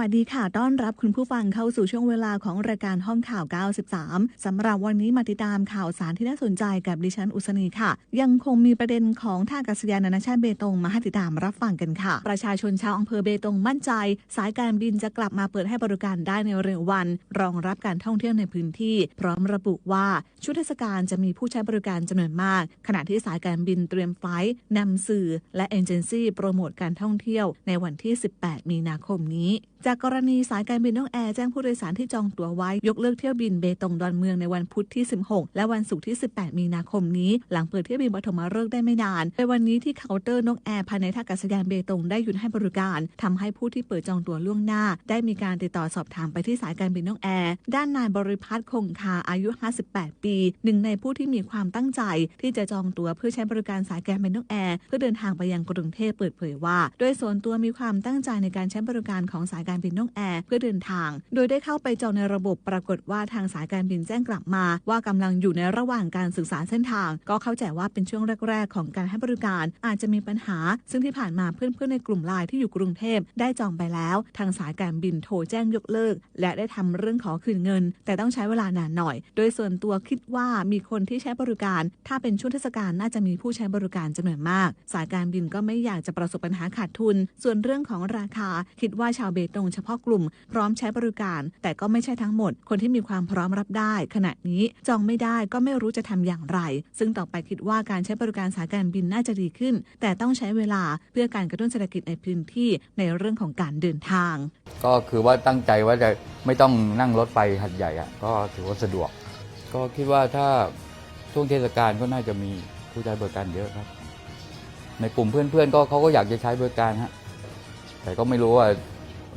วัสดีค่ะ ต้อนรับคุณผู้ฟังเข้าสู่ช่วงเวลาของรายการห้องข่าว 93สำหรับวันนี้มาติดตามข่าวสารที่น่าสนใจกับดิฉันอุศนีค่ะ ยังคงมีประเด็นของท่าอากาศยานนานาชาติเบตงมาให้ติดตามรับฟังกันค่ะ ประชาชนชาวอำเภอเบตงมั่นใจ สายการบินจะกลับมาเปิดให้บริการได้ในเร็ววัน รองรับการท่องเที่ยวในพื้นที่ พร้อมระบุว่าช่วงเทศกาลจะมีผู้ใช้บริการจำนวนมาก ขณะที่สายการบินเตรียมไฟล์นำสื่อ และเอเจนซี่โปรโมทการท่องเที่ยว ในวันที่ 18 มีนาคมนี้ จากกรณีสายการบินนกแอร์แจ้งผู้โดยสารที่จองตั๋วไว้ ยกเลิกเที่ยวบินเบตงดอนเมืองในวันพุธที่ 16 และวันศุกร์ที่ 18 มีนาคมนี้ หลังเปิดเที่ยวบินปฐมฤกษ์ได้ไม่นาน ในวันนี้ที่เคาน์เตอร์นกแอร์ภายในท่าอากาศยานเบตงได้หยุดให้บริการทำให้ผู้ที่เปิดจองตั๋วล่วงหน้า ได้มีการติดต่อสอบถามไปที่สายการบินนกแอร์ด้านนายบริพัตรคงคาอายุ 58 ปีหนึ่งในผู้ที่มีความตั้งใจ ที่จะจองตั๋วเพื่อใช้บริการสายการบินนกแอร์เพื่อเดินทางไปยังกรุงเทพเปิดเผยว่า โดยส่วนตัวมีความตั้งใจในการใช้บริการของสายการบินนกแอร์เพื่อเดินทาง โดยได้เข้าไปจองในระบบปรากฏว่าทางสายการบินแจ้งกลับมา ว่ากำลังอยู่ในระหว่างการศึกษาเส้นทาง ก็เข้าใจว่าเป็นช่วงแรก ๆ ของการให้บริการอาจจะมีปัญหา ซึ่งที่ผ่านมาเพื่อนๆในกลุ่มไลน์ที่อยู่กรุงเทพได้จองไปแล้ว ทางสายการบินโทรแจ้งยกเลิก และได้ทำเรื่องขอคืนเงิน แต่ต้องใช้เวลานานหน่อย โดยส่วนตัวคิดว่ามีคนที่ใช้บริการ ถ้าเป็นช่วงเทศกาลน่าจะมีผู้ใช้บริการจำนวนมาก สายการบินก็ไม่อยากจะประสบปัญหาขาดทุน ส่วนเรื่องของราคาคิดว่าชาวเบตงเฉพาะกลุ่มพร้อมใช้บริการ แต่ก็ไม่ใช่ทั้งหมด คนที่มีความพร้อมรับได้ ขณะนี้จองไม่ได้ก็ไม่รู้จะทำอย่างไร ซึ่งต่อไปคิดว่าการใช้บริการสายการบินน่าจะดีขึ้น แต่ต้องใช้เวลาเพื่อการกระตุ้นเศรษฐกิจในพื้นที่ในเรื่องของการเดินทาง ก็คือว่าตั้งใจว่าจะไม่ต้องนั่งรถไฟหัดใหญ่อะก็ถือว่าสะดวก ก็คิดว่าถ้าช่วงเทศกาลก็น่าจะมีผู้ใช้บริการเยอะครับ ในกลุ่มเพื่อนๆก็เขาก็อยากจะใช้บริการฮะแต่ก็ไม่รู้ว่า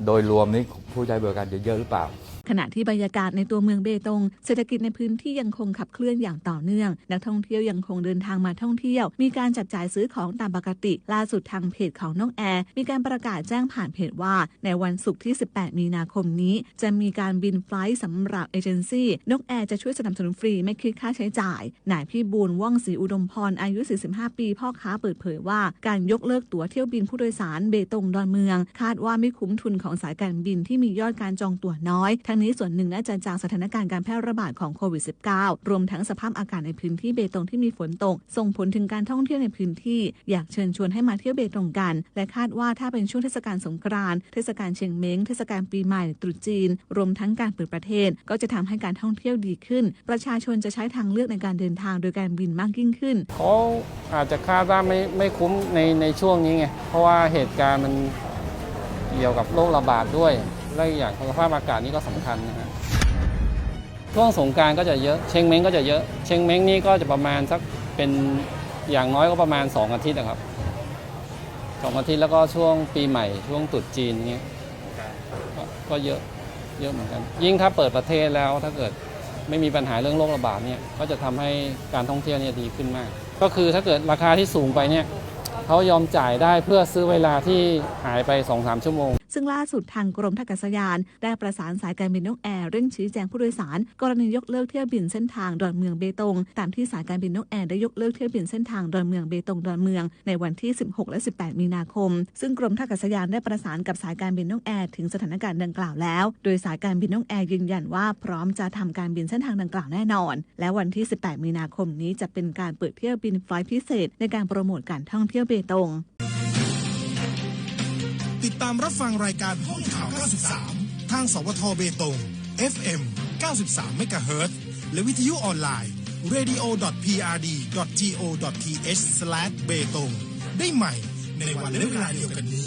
โดยรวมนี้ผู้ใช้บริการจะเยอะหรือเปล่า ขณะที่บรรยากาศในตัวเมืองเบตง เศรษฐกิจในพื้นที่ยังคงขับเคลื่อนอย่างต่อเนื่อง นักท่องเที่ยวยังคงเดินทางมาท่องเที่ยว มีการจับจ่ายซื้อของตามปกติ ล่าสุดทางเพจของน้องแอร์มีการประกาศแจ้งผ่านเพจว่า ในวันศุกร์ที่ 18 มีนาคมนี้ จะมีการบินไฟล์สำหรับเอเจนซี่นกแอร์จะช่วยสนับสนุนฟรีไม่คิดค่าใช้จ่ายนายพี่บูลว่องศรีอุดมพรอายุ 45 ปี พ่อค้าเปิดเผยว่า การยกเลิกตั๋วเที่ยวบินผู้โดยสารเบตงดอนเมือง คาดว่าไม่คุ้มทุนของสายการบินที่มียอดการจองตั๋วน้อยท้งนี้ส่วนหนึ่งน่าจะจากสถานการณ์การแพร่ระบาดของโควิด -19 รวมทั้งสภาพอากาศในพื้นที่เบตงที่มีฝนตก ส่งผลถึงการท่องเที่ยวในพื้นที่ อยากเชิญชวนให้มาเที่ยวเบตงกัน และคาดว่าถ้าเป็นช่วงเทศกาลสงกรานต์เทศกาลเชียงเม้งเทศกาลปีใหม่ตรุษจีน รวมทั้งการเปิดประเทศ ก็จะทำให้การท่องเที่ยวดีขึ้น ประชาชนจะใช้ทางเลือกในการเดินทางโดยการบินมากยิ่งขึ้นเขาอาจจะคาดว่าไม่ไม่คุ้มในในช่วงนี้ไงเพราะว่าเหตุการณ์มันเกี่ยวกับโรคระบาดด้วย และอีกอย่างสภาพอากาศนี่ก็สำคัญนะฮะช่วงสงการก็จะเยอะเชงเม้งก็จะเยอะ เชงเม้งนี่ก็จะประมาณสักเป็นอย่างน้อยก็ประมาณ 2 อาทิตย์นะครับสองอาทิตย์แล้วก็ช่วงปีใหม่ช่วงตรุษจีนเนี้ยก็เยอะเยอะเหมือนกัน ยิ่งถ้าเปิดประเทศแล้วถ้าเกิดไม่มีปัญหาเรื่องโรคระบาดเนี่ยก็จะทำให้การท่องเที่ยวเนี่ยดีขึ้นมาก ก็คือถ้าเกิดราคาที่สูงไปเนี่ยเขายอมจ่ายได้เพื่อซื้อเวลาที่หายไป 2-3 ชั่วโมง ซึ่งล่าสุดทางกรมท่าอากาศยาน ได้ประสานสายการบินนกแอร์เร่งชี้แจงผู้โดยสาร กรณียกเลิกเที่ยวบินเส้นทางดอนเมืองเบตง ตามที่สายการบินนกแอร์ได้ยกเลิกเที่ยวบินเส้นทางดอนเมืองเบตงดอนเมืองในวันที่ 16 และ 18 มีนาคม ซึ่งกรมท่าอากาศยานได้ประสานกับสายการบินนกแอร์ถึงสถานการณ์ดังกล่าวแล้ว โดยสายการบินนกแอร์ยืนยันว่าพร้อมจะทำการบินเส้นทางดังกล่าวแน่นอน และวันที่ 18 มีนาคมนี้จะเป็นการเปิดเที่ยวบินไฟล์พิเศษ ในการโปรโมทการท่องเที่ยวเบตง ติดตามรับฟังรายการห้องข่าว 93 ทางสวทเบตง FM 93 MHz และวิทยุออนไลน์ radio.prd.go.th เบตงได้ใหม่ในวันและเวลาเดียวกันนี้